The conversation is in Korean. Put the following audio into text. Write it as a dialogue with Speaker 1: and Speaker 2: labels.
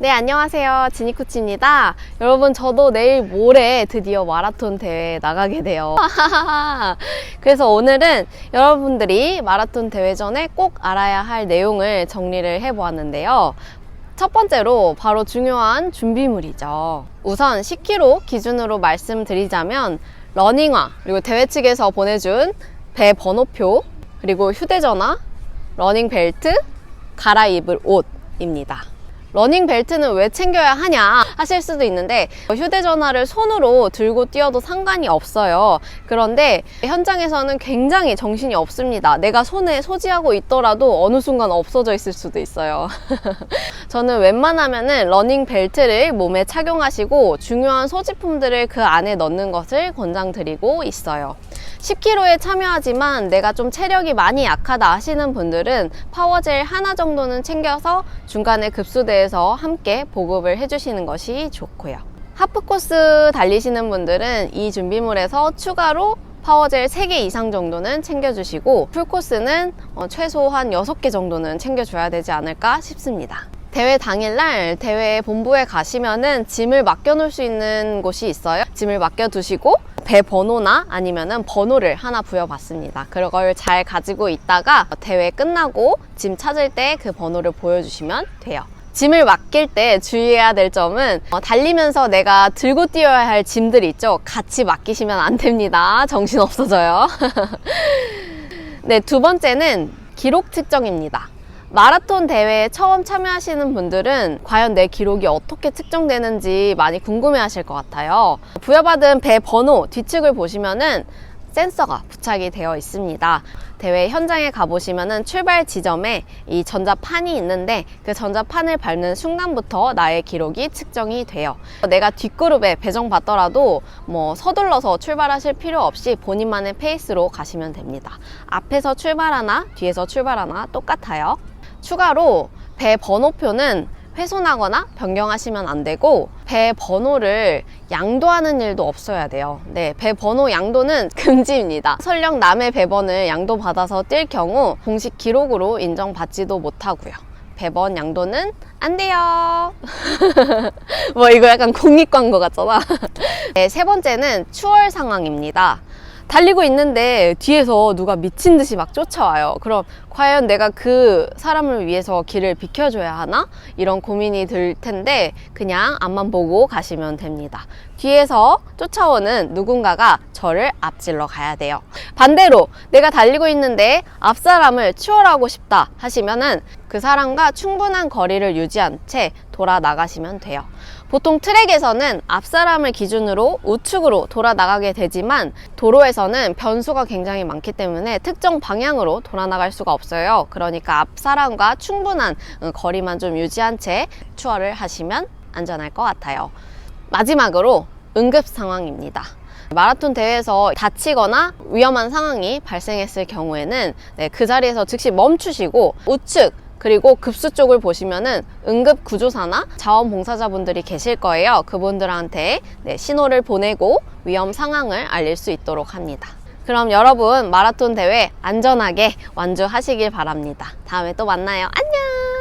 Speaker 1: 네, 안녕하세요. 지니코치입니다. 여러분, 저도 내일 모레 드디어 마라톤 대회에 나가게 돼요. 그래서 오늘은 여러분들이 마라톤 대회 전에 꼭 알아야 할 내용을 정리를 해보았는데요. 첫 번째로 바로 중요한 준비물이죠. 우선 10km 기준으로 말씀드리자면 러닝화, 그리고 대회 측에서 보내준 배 번호표, 그리고 휴대전화, 러닝 벨트, 갈아입을 옷입니다. 러닝 벨트는 왜 챙겨야 하냐 하실 수도 있는데 휴대전화를 손으로 들고 뛰어도 상관이 없어요. 그런데 현장에서는 굉장히 정신이 없습니다. 내가 손에 소지하고 있더라도 어느 순간 없어져 있을 수도 있어요. 저는 웬만하면은 러닝 벨트를 몸에 착용하시고 중요한 소지품들을 그 안에 넣는 것을 권장드리고 있어요. 10km에 참여하지만 내가 좀 체력이 많이 약하다 하시는 분들은 파워젤 하나 정도는 챙겨서 중간에 급수대에서 함께 보급을 해주시는 것이 좋고요. 하프코스 달리시는 분들은 이 준비물에서 추가로 파워젤 3개 이상 정도는 챙겨주시고 풀코스는 어, 최소 한 6개 정도는 챙겨줘야 되지 않을까 싶습니다. 대회 당일날 대회 본부에 가시면은 짐을 맡겨놓을 수 있는 곳이 있어요. 짐을 맡겨두시고 배 번호나 아니면은 번호를 하나 부여받습니다. 그걸 잘 가지고 있다가 대회 끝나고 짐 찾을 때 그 번호를 보여주시면 돼요. 짐을 맡길 때 주의해야 될 점은 어, 달리면서 내가 들고 뛰어야 할 짐들이 있죠. 같이 맡기시면 안 됩니다. 정신 없어져요. 네, 두 번째는 기록 측정입니다. 마라톤 대회에 처음 참여하시는 분들은 과연 내 기록이 어떻게 측정되는지 많이 궁금해 하실 것 같아요. 부여받은 배 번호 뒤측을 보시면은 센서가 부착이 되어 있습니다. 대회 현장에 가보시면은 출발 지점에 이 전자판이 있는데 그 전자판을 밟는 순간부터 나의 기록이 측정이 돼요. 내가 뒷그룹에 배정받더라도 뭐 서둘러서 출발하실 필요 없이 본인만의 페이스로 가시면 됩니다. 앞에서 출발하나 뒤에서 출발하나 똑같아요. 추가로 배 번호표는 훼손하거나 변경하시면 안 되고 배 번호를 양도하는 일도 없어야 돼요. 네, 배 번호 양도는 금지입니다. 설령 남의 배번을 양도받아서 뛸 경우 공식 기록으로 인정받지도 못하고요. 배번 양도는 안 돼요. 뭐 이거 약간 공익 광고 같잖아. 네, 세 번째는 추월 상황입니다. 달리고 있는데 뒤에서 누가 미친 듯이 막 쫓아와요. 그럼 과연 내가 그 사람을 위해서 길을 비켜줘야 하나? 이런 고민이 들 텐데 그냥 앞만 보고 가시면 됩니다. 뒤에서 쫓아오는 누군가가 저를 앞질러 가야 돼요. 반대로 내가 달리고 있는데 앞 사람을 추월하고 싶다 하시면은 그 사람과 충분한 거리를 유지한 채 돌아 나가시면 돼요. 보통 트랙에서는 앞 사람을 기준으로 우측으로 돌아 나가게 되지만 도로에서는 변수가 굉장히 많기 때문에 특정 방향으로 돌아 나갈 수가 없어요. 그러니까 앞 사람과 충분한 어, 거리만 좀 유지한 채 추월을 하시면 안전할 것 같아요. 마지막으로 응급 상황입니다. 마라톤 대회에서 다치거나 위험한 상황이 발생했을 경우에는 네, 그 자리에서 즉시 멈추시고 우측 그리고 급수 쪽을 보시면은 응급 구조사나 자원봉사자분들이 계실 거예요. 그분들한테 네, 신호를 보내고 위험 상황을 알릴 수 있도록 합니다. 그럼 여러분 마라톤 대회 안전하게 완주하시길 바랍니다. 다음에 또 만나요. 안녕!